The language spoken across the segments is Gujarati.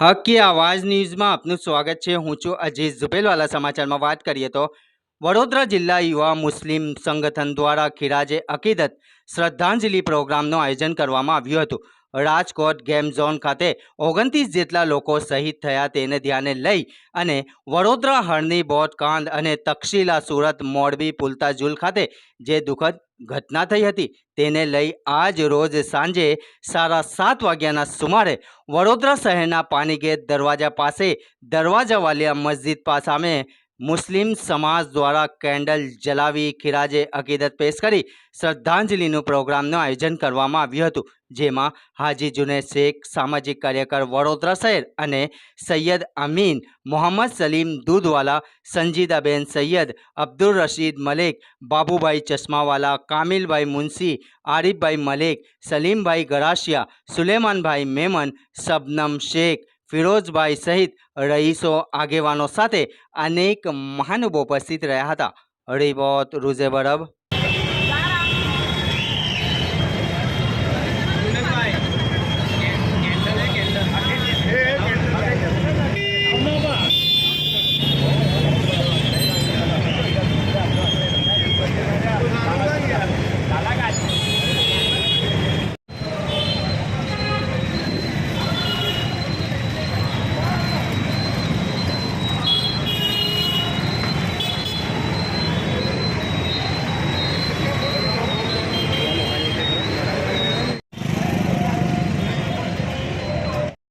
હકી આવાજ ન્યૂઝમાં આપનું સ્વાગત છે. હું છું અજીત ઝુબેલવાલા. સમાચારમાં વાત કરીએ તો વડોદરા જિલ્લા યુવા મુસ્લિમ સંગઠન દ્વારા ખિરાજે અકીદત શ્રદ્ધાંજલિ પ્રોગ્રામનું આયોજન કરવામાં આવ્યું હતું. રાજકોટ ગેમ ઝોન ખાતે ઓગણત્રીસ જેટલા લોકો શહીદ થયા તેને ધ્યાને લઈ અને વડોદરા હળની બોટકાંદ અને તક્ષીલા સુરત મોરબી પુલતાજુલ ખાતે જે દુઃખદ ઘટના થઈ હતી તેને લઈ આજ રોજ સાંજે સાડા સાત વાગ્યાના સુમારે વડોદરા શહેરના પાનીગેટ દરવાજા પાસે દરવાજાવાલિયા મસ્જિદ સામે મુસ્લિમ સમાજ દ્વારા કેન્ડલ જલાવી ખિરાજે અકીદત પેશ કરી શ્રદ્ધાંજલિનું પ્રોગ્રામનું આયોજન કરવામાં આવ્યું હતું, જેમાં હાજી જુનેદ શેખ, સામાજિક કાર્યકર વડોદરા શહેર અને સૈયદ અમીન મોહમ્મદ સલીમ દૂધવાલા, સંજીદાબેન સૈયદ અબ્દુલ રશીદ મલેક, બાબુભાઈ ચશ્માવાલા, કામિલભાઈ મુનશી, આરીફભાઈ મલેક, સલીમભાઈ ગરાશિયા, સુલેમાનભાઈ મેમન શબનમ શેખ ફિરોઝભાઈ સહિત રહીશો આગેવાનો સાથે અનેક મહાનુભવો ઉપસ્થિત રહ્યા હતા. રિપોર્ટ રૂઝે બરબ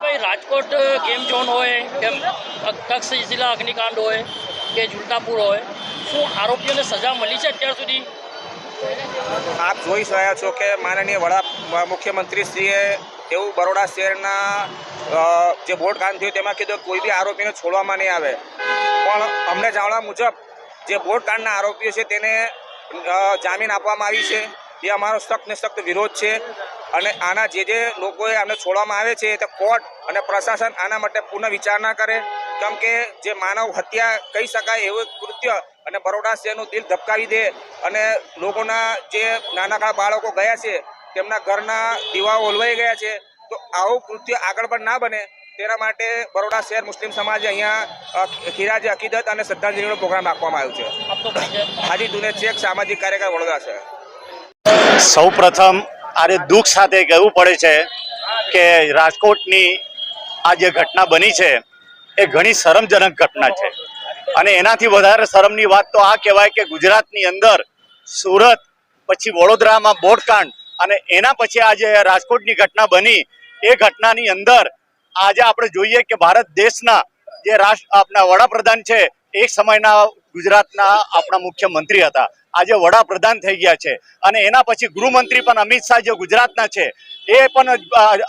ભાઈ રાજકોટ ગેમ ઝોન હોય કે તક્ષશિલા અગ્નિકાંડ હોય કે ઝુલતાપુર હોય, શું આરોપીઓને સજા મળી છે અત્યાર સુધી? આપ જોઈ રહ્યા છો કે માનનીય વડા મુખ્યમંત્રીશ્રીએ એવું બરોડા શહેરના જે બોર્ડ કામ થયું તેમાં કીધું કોઈ બી આરોપીને છોડવામાં નહીં આવે. પણ અમને જાણવા મુજબ જે બોર્ડ કાંડના આરોપીઓ છે તેને જામીન આપવામાં આવી છે. એ અમારો સખ્ત ને સખ્ત વિરોધ છે. અને આના જે જે લોકોએ આમને છોડવામાં આવે છે તે કોર્ટ અને પ્રશાસન આના માટે પુનઃ વિચારણા કરે. કેમ કે જે માનવ હત્યા કહી શકાય એવું કૃત્ય અને બરોડા શહેરનું દિલ ધબકાવી દે અને લોકોના જે નાનકડા બાળકો ગયા છે, તેમના ઘરના દીવાઓ ઓલવાઈ ગયા છે, તો આવું કૃત્ય આગળ પણ ના બને, તેના માટે બરોડા શહેર મુસ્લિમ સમાજે અહીંયા ખીરાજે, અકીદત અને શ્રદ્ધાંજલિનો પ્રોગ્રામ રાખવામાં આવ્યો છે. હાજી એક શેખ સામાજિક કાર્યકર વડોદરા છે સૌ પ્રથમ આરે દુઃખ સાથે કહેવું પડે છે કે રાજકોટની આ જે ઘટના બની છે એ ઘણી શરમજનક ઘટના છે. અને એનાથી વધારે શરમની વાત તો આ કહેવાય કે ગુજરાતની અંદર સુરત, પછી વડોદરામાં બોટકાંડ અને એના પછી આજે રાજકોટની ઘટના બની. એ ઘટનાની અંદર આજે આપણે જોઈએ કે ભારત દેશના જે રાષ્ટ્ર આપણા વડાપ્રધાન છે એ સમયના ગુજરાતના આપણા મુખ્યમંત્રી હતા. આજે વડાપ્રધાન થઈ ગયા છે. અને એના પછી ગૃહમંત્રી પણ અમિત શાહ જે ગુજરાતના છે એ પણ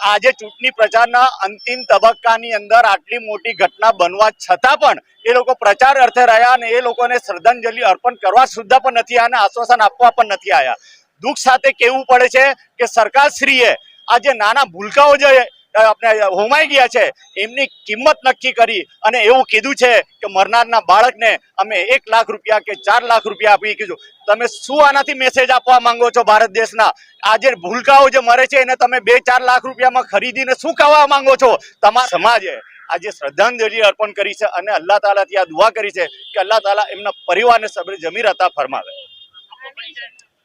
આજે ચૂંટણી પ્રચારના અંતિમ તબક્કાની અંદર આટલી મોટી ઘટના બનવા છતાં પણ એ લોકો પ્રચાર અર્થે રહ્યા અને એ લોકોને શ્રદ્ધાંજલિ અર્પણ કરવા સુદ્ધા પણ નથી આવ્યા અને આશ્વાસન આપવા પણ નથી આવ્યા દુઃખ સાથે કહેવું પડે છે કે સરકારશ્રીએ આ જે નાના ભૂલકાઓ જે આપણે હોમાઈ ગયા છે. એમની કિંમત નક્કી કરી અને એવું કીધું છે કે મરનારના બાળકને અમે એક લાખ રૂપિયા કે ચાર લાખ રૂપિયા આપી કીધું. તમે શું આનાથી મેસેજ આપવા માંગો છો ભારત દેશના? આજે ભૂલકાઓ જે મરે છે એને તમે બે, ચાર લાખ રૂપિયામાં ખરીદીને શું કહેવા માંગો છો? તમારા સમાજે આજે શ્રદ્ધાંજલિ અર્પણ કરી છે અને અલ્લાહ તાલાથી આ દુઆ કરી છે કે અલ્લાહ તાલા એમના પરિવારને સબરે જમીર હતા ફરમાવે.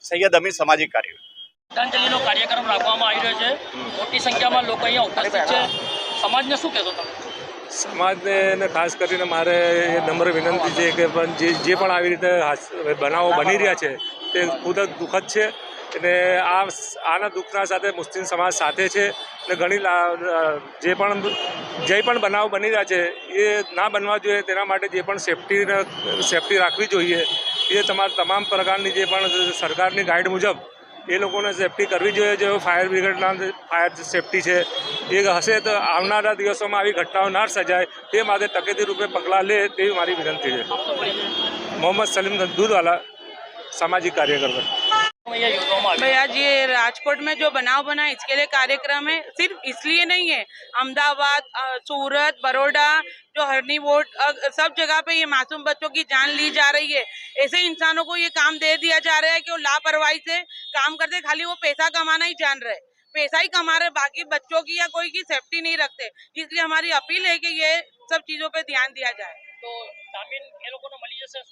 સૈયદ અમીર સામાજિક કાર્ય શ્રદ્ધાંજલિનો કાર્યક્રમ રાખવામાં આવી રહ્યો છે. મોટી સંખ્યામાં લોકો અહીંયા ઉપસ્થિત છે. સમાજને શું કહેશો તમે? સમાજને ખાસ કરીને મારે એ નમ્ર વિનંતી છે કે જે જે પણ આવી રીતે બનાવો બની રહ્યા છે, તે ખૂબ જ દુઃખદ છે. અને આ આના દુઃખના સાથે મુસ્લિમ સમાજ સાથે છે. અને ઘણી જે પણ જે પણ બનાવ બની રહ્યા છે, એ ના બનવા જોઈએ. તેના માટે જે પણ સેફટી સેફટી રાખવી જોઈએ. એ તમારા તમામ પ્રકારની જે પણ સરકારની ગાઈડ મુજબ એ લોકોને સેફટી કરવી જોઈએ જો ફાયર બ્રિગેડના જે ફાયર સેફટી છે એ હશે તો આવનારા દિવસોમાં આવી ઘટનાઓ ના સર્જાય તે માટે તકેદી રૂપે પગલાં લે તેવી મારી વિનંતી છે આપતો પરિચય મોહમ્મદ સલીમ દૂધવાલા સામાજિક કાર્યકર અહીંયા યોજવામાં भाई આવ્યું आज ये राजकोट में जो बनाव बना इसके लिए कार्यक्रम है सिर्फ इसलिए नहीं है अहमदाबाद अ, सूरत बड़ोड़ा जो हरनी वोट अ, सब जगह पे ये मासूम बच्चों की जान ली जा रही है ऐसे इंसानों को ये काम दे दिया जा रहा है कि वो लापरवाही से काम करते खाली वो पैसा कमाना ही जान रहे। पैसा ही कमा रहे बाकी बच्चों की या कोई की सेफ्टी नहीं रखते। इसलिए हमारी अपील है कि ये सब चीज़ों पे ध्यान दिया जाए। तो जामीन ये लोगों ने मिली जैसे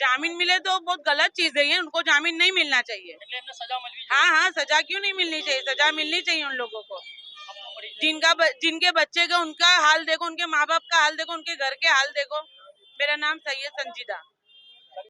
जामीन मिले तो बहुत गलत चीज़ है उनको जामीन नहीं मिलना चाहिए। हाँ हाँ सजा क्यों नहीं मिलनी चाहिए? सजा मिलनी चाहिए उन लोगों को। जिनका जिनके बच्चे का उनका हाल देखो उनके माँ बाप का हाल देखो उनके घर के हाल देखो। मेरा नाम सैयद संजीदा।